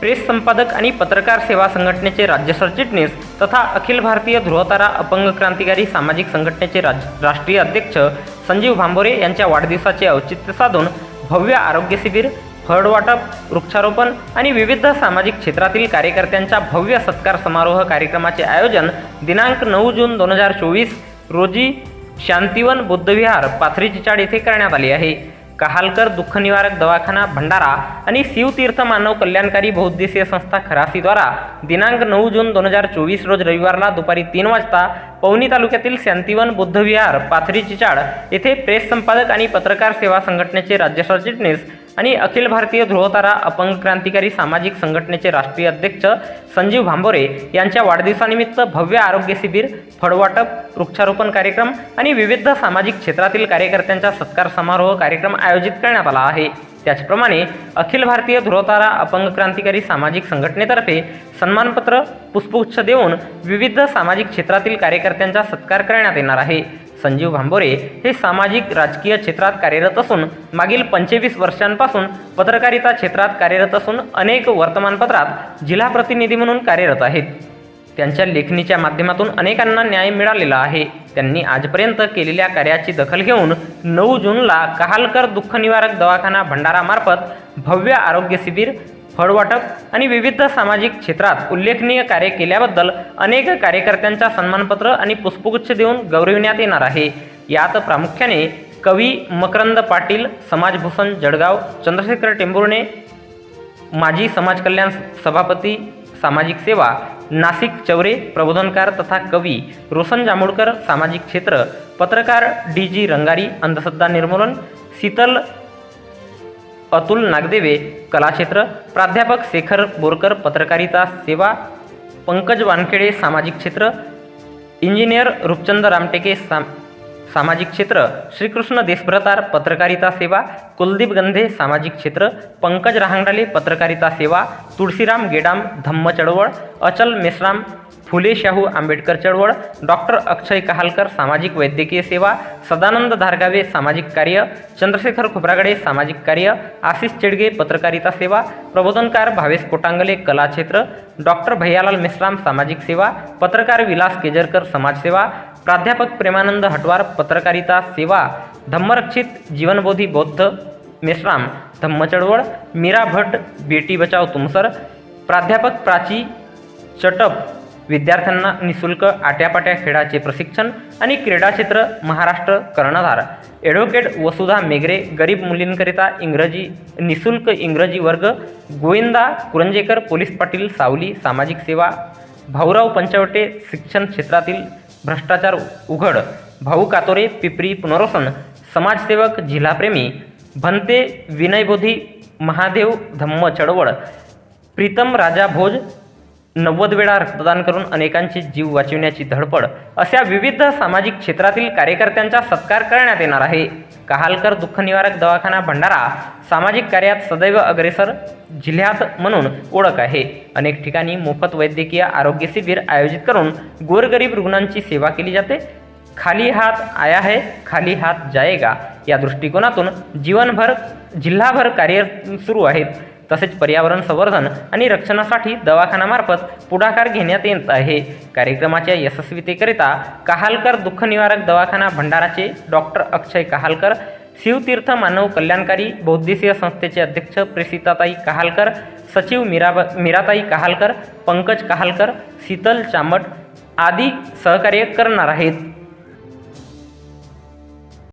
Press संपादक आणि पत्रकार सेवा संघटनेचे राज्य सरचिटणीस तथा अखिल भारतीय ध्रुवतारा अपंग क्रांतिकारी सामाजिक संघटनेचे राज राष्ट्रीय अध्यक्ष संजीव भांबोरे यांच्या वाढदिवसाचे औचित्य साधून भव्य आरोग्य शिबिर फळवाटप वृक्षारोपण आणि विविध सामाजिक क्षेत्रातील कार्यकर्त्यांच्या भव्य सत्कार समारोह कार्यक्रमाचे आयोजन दिनांक नऊ जून दोन हजार चोवीस रोजी शांतिवन बुद्धविहार पाथरी चिचाड येथे करण्यात आले आहे. कहालकर दुःख निवारक दवाखाना भंडारा आणि शिवतीर्थ मानव कल्याणकारी बहुउद्देशीय संस्था खरासीद्वारा दिनांक नऊ जून दोन हजार चोवीस रोज रविवारला दुपारी तीन वाजता पवनी तालुक्यातील शांतिवन बुद्धविहार पाथरी चिचाड येथे प्रेस संपादक आणि पत्रकार सेवा संघटनेचे राज्य सरचिटणीस आणि अखिल भारतीय ध्रुवतारा अपंग क्रांतिकारी सामाजिक संघटनेचे राष्ट्रीय अध्यक्ष संजीव भांबोरे यांच्या वाढदिवसानिमित्त भव्य आरोग्य शिबिर फळवाटप वृक्षारोपण कार्यक्रम आणि विविध सामाजिक क्षेत्रातील कार्यकर्त्यांचा सत्कार समारोह कार्यक्रम आयोजित करण्यात आला आहे. त्याचप्रमाणे अखिल भारतीय ध्रुवतारा अपंग क्रांतिकारी सामाजिक संघटनेतर्फे सन्मानपत्र पुष्पगुच्छ देऊन विविध सामाजिक क्षेत्रातील कार्यकर्त्यांचा सत्कार करण्यात येणार आहे. संजीव भांबोरे हे सामाजिक राजकीय क्षेत्रात कार्यरत असून मागील पंचवीस वर्षांपासून पत्रकारिता क्षेत्रात कार्यरत असून अनेक वर्तमानपत्रात जिल्हा प्रतिनिधी म्हणून कार्यरत आहेत. त्यांच्या लेखणीच्या माध्यमातून अनेकांना न्याय मिळालेला आहे. त्यांनी आजपर्यंत केलेल्या कार्याची दखल घेऊन नऊ जूनला कहालकर दुःख निवारक दवाखाना भंडारामार्फत भव्य आरोग्य शिबिर फळवाटप आणि विविध सामाजिक क्षेत्रात उल्लेखनीय कार्य केल्याबद्दल अनेक कार्यकर्त्यांच्या सन्मानपत्र आणि पुष्पगुच्छ देऊन गौरविण्यात येणार आहे. यात प्रामुख्याने कवी मकरंद पाटील समाजभूषण जळगाव चंद्रशेखर टेंभुर्णे माजी समाज कल्याण सभापती सामाजिक सेवा नाशिक चौरे प्रबोधनकार तथा कवी रोशन जांभूळकर सामाजिक क्षेत्र पत्रकार डी जी रंगारी अंधश्रद्धा निर्मूलन शीतल अतुल नागदेवे कलाक्षेत्र प्राध्यापक शेखर बोरकर पत्रकारिता सेवा पंकज वानखेडे सामाजिक क्षेत्र इंजिनियर रूपचंद रामटेके साम सामाजिक क्षेत्र श्रीकृष्ण देशभ्रतार पत्रकारिता सेवा कुलदीप गंधे सामाजिक क्षेत्र पंकज रहांगडाले पत्रकारिता सेवा तुळशीराम गेडाम धम्म चळवळ अचल मेश्राम फुले शाहू आंबेडकर चळवळ डॉक्टर अक्षय कहालकर सामाजिक वैद्यकीय सेवा सदानंद धारगावे सामाजिक कार्य चंद्रशेखर खोब्रागडे सामाजिक कार्य आशिष चेडगे पत्रकारिता सेवा प्रबोधनकार भावेश कोटांगले कला क्षेत्र डॉक्टर भैयालाल मेश्राम सामाजिक सेवा पत्रकार विलास केजरकर समाजसेवा प्राध्यापक प्रेमानंद हटवार पत्रकारिता सेवा धम्मरक्षित जीवनबोधी बौद्ध मेश्राम धम्मचळवळ मीरा भट बेटी बचाव तुमसर प्राध्यापक प्राची चटप विद्यार्थ्यांना निशुल्क आट्यापाट्या खेळाचे प्रशिक्षण आणि क्रीडा क्षेत्र महाराष्ट्र कर्णधार. ॲडव्होकेट वसुधा मेगरे गरीब मुलींकरिता इंग्रजी निशुल्क इंग्रजी वर्ग गोविंदा कुरंजेकर पोलीस पाटील सावली सामाजिक सेवा भाऊराव पंचवटे शिक्षण क्षेत्रातील भ्रष्टाचार उघड भाऊ कातोरे पिपरी पुनर्वसन समाजसेवक जिल्हाप्रेमी भंते विनयबोधी महादेव धम्म चळवळ प्रीतम राजा भोज नव्वद वेळा रक्तदान करून अनेकांचे जीव वाचविण्याची धडपड अशा विविध सामाजिक क्षेत्रातील कार्यकर्त्यांचा सत्कार करण्यात येणार आहे. कहालकर दुःख निवारक दवाखाना भंडारा सामाजिक कार्यात सदैव अग्रेसर जिल्ह्यात म्हणून ओळख आहे. अनेक ठिकाणी मोफत वैद्यकीय आरोग्य शिबिर आयोजित करून गोरगरीब रुग्णांची सेवा केली जाते. खाली हात आया है खाली हात जाएगा या दृष्टिकोनातून जीवनभर जिल्हाभर कार्य सुरू आहेत. तसेच पर्यावरण संवर्धन आणि रक्षणासाठी दवाखान्यामार्फत पुढाकार घेण्यात येत आहे. कार्यक्रमाच्या यशस्वीतेकरिता कहालकर दुःख निवारक दवाखाना भंडाराचे डॉक्टर अक्षय कहालकर शिवतीर्थ मानव कल्याणकारी बौद्धिसीय संस्थेचे अध्यक्ष प्रेसिताताई कहालकर सचिव मीराब मीराताई कहालकर पंकज कहालकर शीतल चांबट आदी सहकार्य करणार आहेत.